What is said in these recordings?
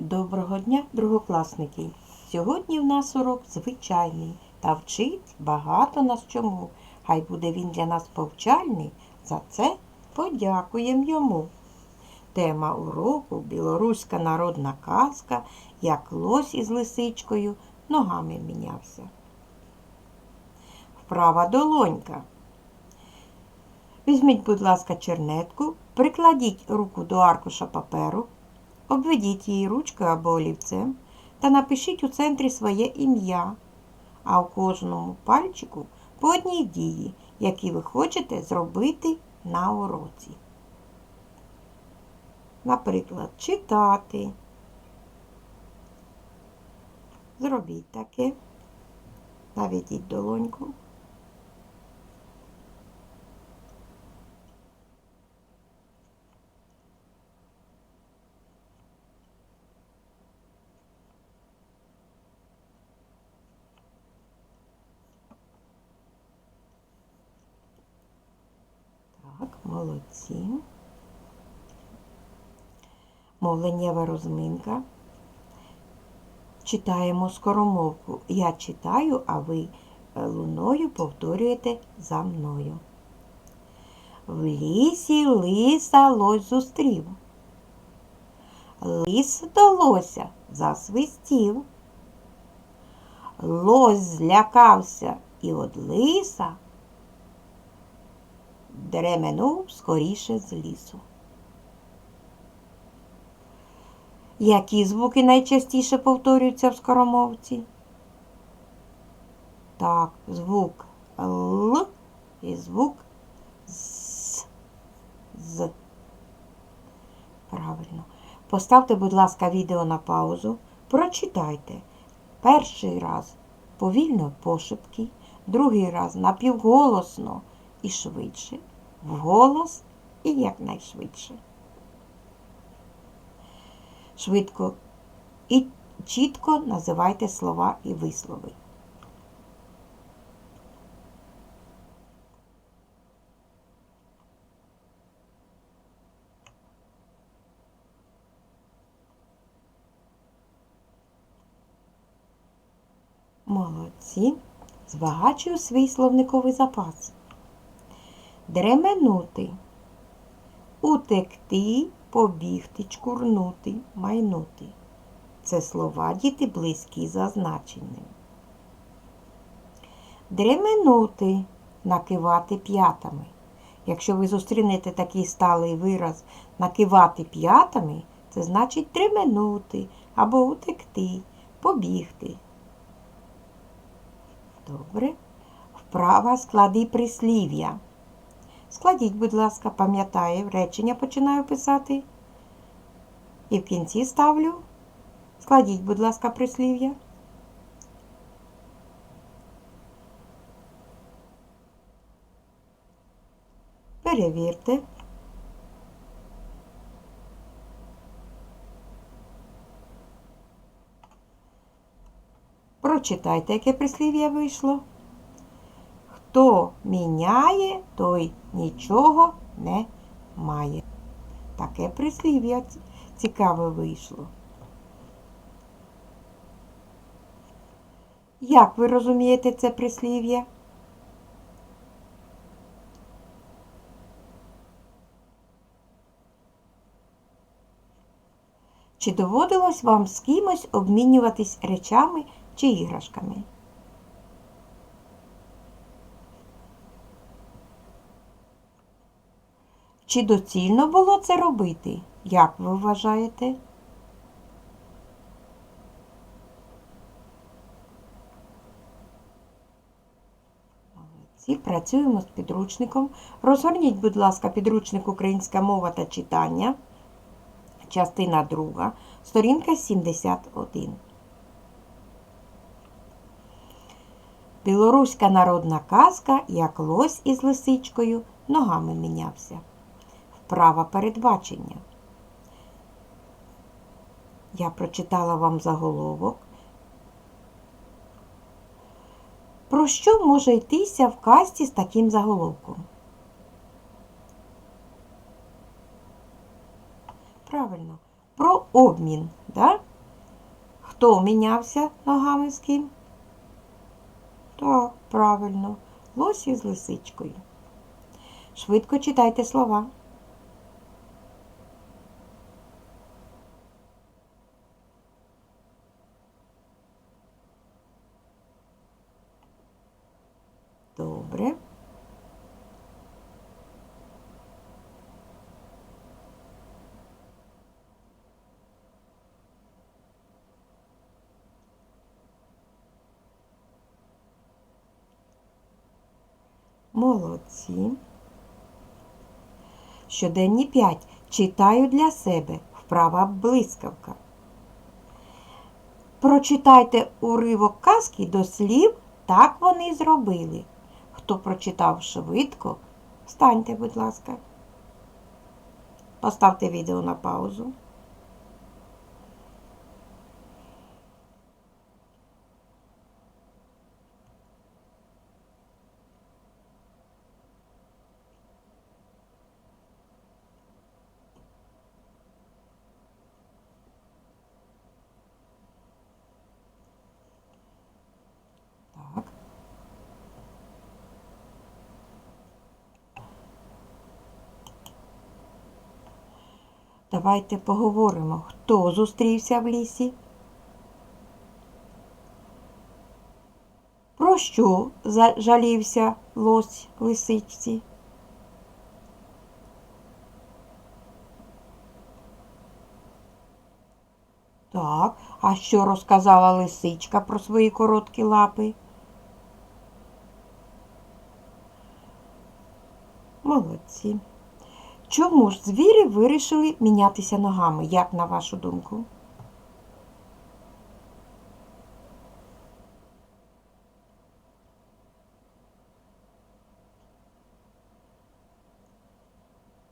Доброго дня, другокласники! Сьогодні в нас урок звичайний та вчить багато нас чому. Хай буде він для нас повчальний, за це подякуємо йому. Тема уроку білоруська народна казка, як лось із лисичкою ногами мінявся. Вправа долонька. Візьміть, будь ласка, чернетку, прикладіть руку до аркуша паперу, обведіть її ручкою або олівцем та напишіть у центрі своє ім'я, а у кожному пальчику по одній дії, які ви хочете зробити на уроці. Наприклад, читати. Зробіть таке. Наведіть долоньку. Так, молодці. Мовленнєва розминка. Читаємо скоромовку. Я читаю, а ви е, луною повторюєте за мною. В лісі лиса лось зустрів. Лис до лося засвистів. Лось злякався і од лиса дременув скоріше з лісу. Які звуки найчастіше повторюються в скоромовці? Так, звук Л і звук З. З. Правильно. Поставте, будь ласка, відео на паузу. Прочитайте. Перший раз повільно пошепки, другий раз напівголосно і швидше, вголос і якнайшвидше. Швидко і чітко називайте слова і вислови. Молодці. Збагачую свій словниковий запас. Дременути. Утекти, побігти, чкурнути, майнути. Це слова діти близькі за значенням. Дременути накивати п'ятами. Якщо ви зустрінете такий сталий вираз накивати п'ятами, це значить дременути або утекти, побігти. Добре. Вправа склади прислів'я. Складіть, будь ласка, пам'ятаю, речення починаю писати. І в кінці ставлю. Складіть, будь ласка, прислів'я. Перевірте. Прочитайте, яке прислів'я вийшло. Хто міняє, той нічого не має. Таке прислів'я цікаве вийшло. Як ви розумієте це прислів'я? Чи доводилось вам з кимось обмінюватись речами чи іграшками? Чи доцільно було це робити? Як ви вважаєте? Молодці, працюємо з підручником. Розгорніть, будь ласка, підручник Українська мова та читання, частина 2, сторінка 71. Білоруська народна казка, як лось із лисичкою, ногами мінявся. Вправа передбачення. Я прочитала вам заголовок. Про що може йтися в казці з таким заголовком? Правильно, про обмін. Да? Хто мінявся ногами з ким? Так, правильно, лось із лисичкою. Швидко читайте слова. Добре. Молодці. Щоденні 5. Читаю для себе. Вправа блискавка. Прочитайте уривок казки до слів так вони й зробили. Хто прочитав швидко, встаньте, будь ласка. Поставте відео на паузу. Так. Давайте поговоримо, хто зустрівся в лісі. Про що жалівся лось лисичці? Так, а що розказала лисичка про свої короткі лапи? Молодці. Чому ж звірі вирішили мінятися ногами, як на вашу думку?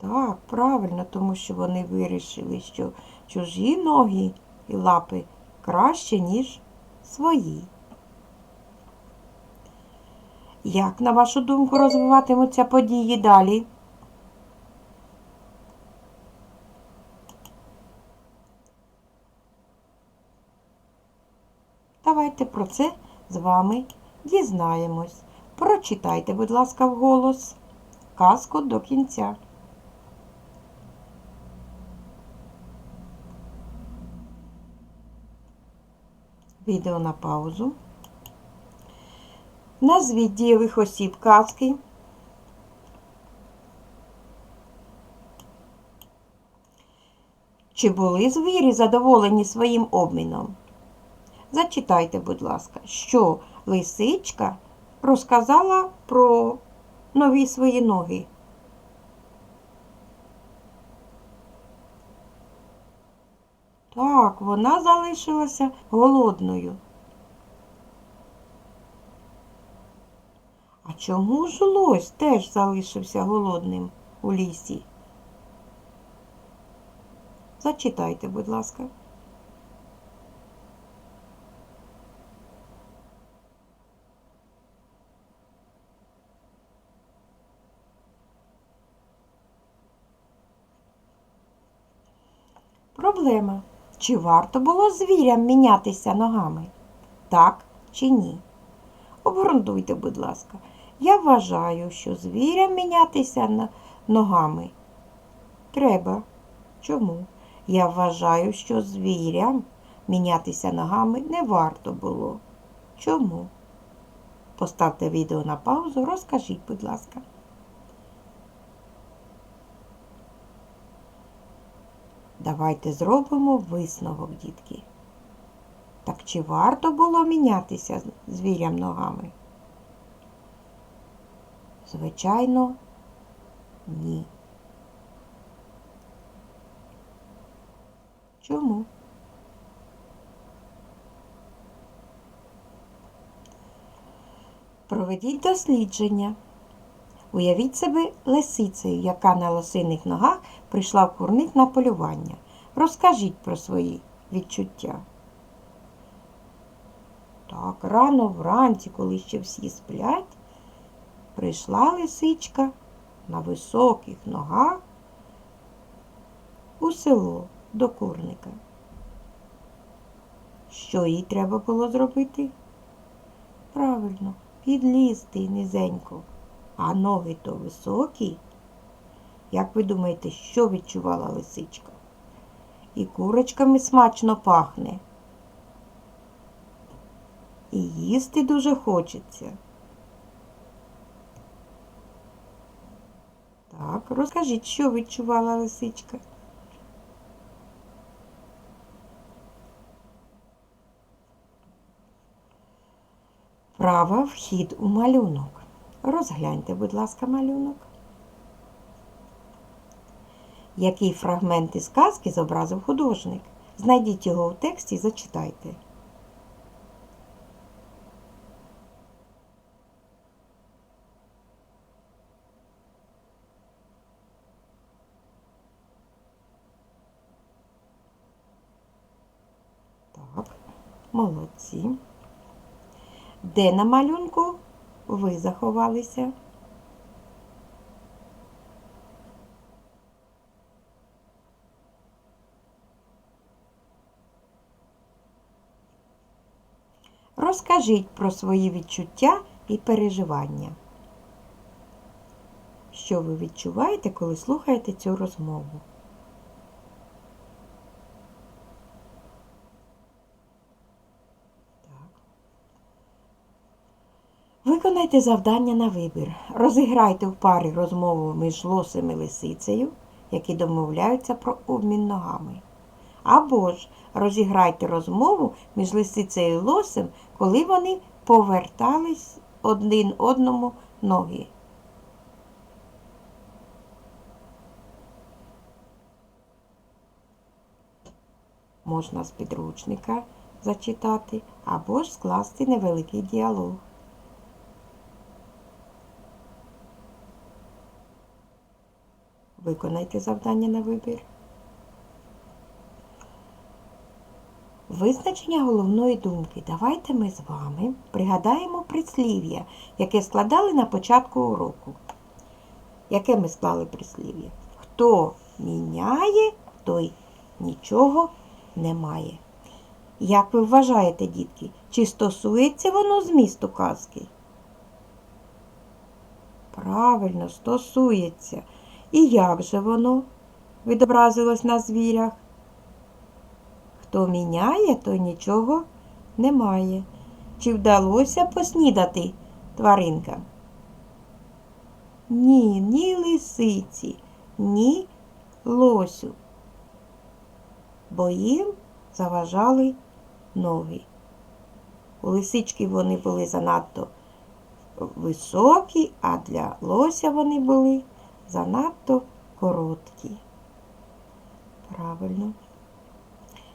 Так, правильно, тому що вони вирішили, що чужі ноги і лапи краще, ніж свої. Як, на вашу думку, розвиватимуться події далі? Давайте про це з вами дізнаємось. Прочитайте, будь ласка, вголос казку до кінця. Відео на паузу. Назвіть дієвих осіб казки. Чи були звірі задоволені своїм обміном? Зачитайте, будь ласка, що лисичка розказала про нові свої ноги. Так, вона залишилася голодною. А чому ж лось теж залишився голодним у лісі? Зачитайте, будь ласка. Чи варто було звірям мінятися ногами? Так чи ні? Обґрунтуйте, будь ласка. Я вважаю, що звірям мінятися ногами треба. Чому? Я вважаю, що звірям мінятися ногами не варто було. Чому? Поставте відео на паузу, розкажіть, будь ласка. Давайте зробимо висновок, дітки. Так чи варто було мінятися звірям ногами? Звичайно, ні. Чому? Проведіть дослідження. Уявіть себе лисицею, яка на лосиних ногах прийшла в курник на полювання. Розкажіть про свої відчуття. Так, рано вранці, коли ще всі сплять, прийшла лисичка на високих ногах у село до курника. Що їй треба було зробити? Правильно, підлізти низенько, а ноги то високі. Як ви думаєте, що відчувала лисичка? І курочками смачно пахне. І їсти дуже хочеться. Так, розкажіть, що відчувала лисичка? Права вхід у малюнок. Розгляньте, будь ласка, малюнок. Який фрагмент із казки зобразив художник? Знайдіть його у тексті і зачитайте. Так, молодці. Де на малюнку ви заховалися? Розкажіть про свої відчуття і переживання. Що ви відчуваєте, коли слухаєте цю розмову? Так. Виконайте завдання на вибір. Розіграйте в парі розмову між лосем і лисицею, які домовляються про обмін ногами. Або ж розіграйте розмову між лисицею і лосем, коли вони повертались один одному ноги. Можна з підручника зачитати, або ж скласти невеликий діалог. Виконайте завдання на вибір. Визначення головної думки. Давайте ми з вами пригадаємо прислів'я, яке складали на початку уроку. Яке ми склали прислів'я? Хто міняє, той нічого не має. Як ви вважаєте, дітки, чи стосується воно змісту казки? Правильно, стосується. І як же воно відобразилось на звірях? Хто міняє, той нічого не має. Чи вдалося поснідати тваринкам? Ні, ні лисиці, ні лосю, бо їм заважали ноги. У лисички вони були занадто високі, а для лося вони були занадто короткі. Правильно.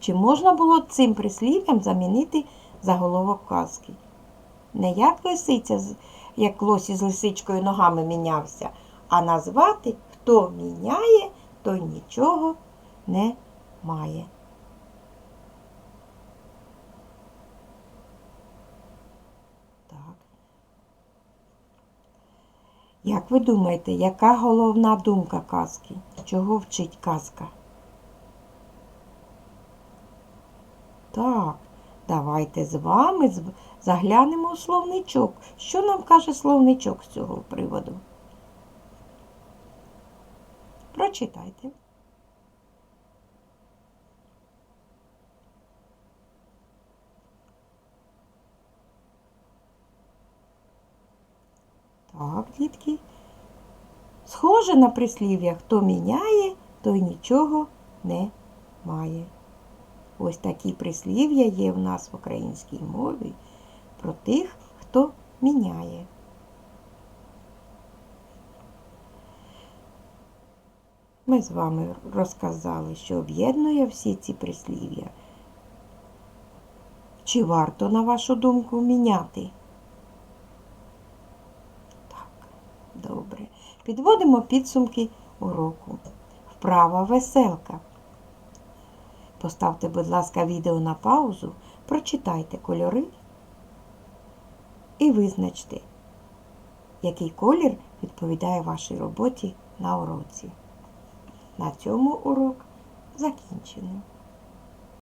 Чи можна було цим прислів'ям замінити заголовок казки? Не як лисиця, як лосі з лисичкою ногами мінявся, а назвати хто міняє, той нічого не має. Як ви думаєте, яка головна думка казки? Чого вчить казка? Так, давайте з вами заглянемо у словничок. Що нам каже словничок з цього приводу? Прочитайте. Так, дітки. Схоже на прислів'я, хто міняє, той нічого не має. Ось такі прислів'я є в нас в українській мові про тих, хто міняє. Ми з вами розказали, що об'єднує всі ці прислів'я. Чи варто, на вашу думку, міняти? Так, добре. Підводимо підсумки уроку. Вправа веселка. Поставте, будь ласка, відео на паузу, прочитайте кольори і визначте, який колір відповідає вашій роботі на уроці. На цьому урок закінчено.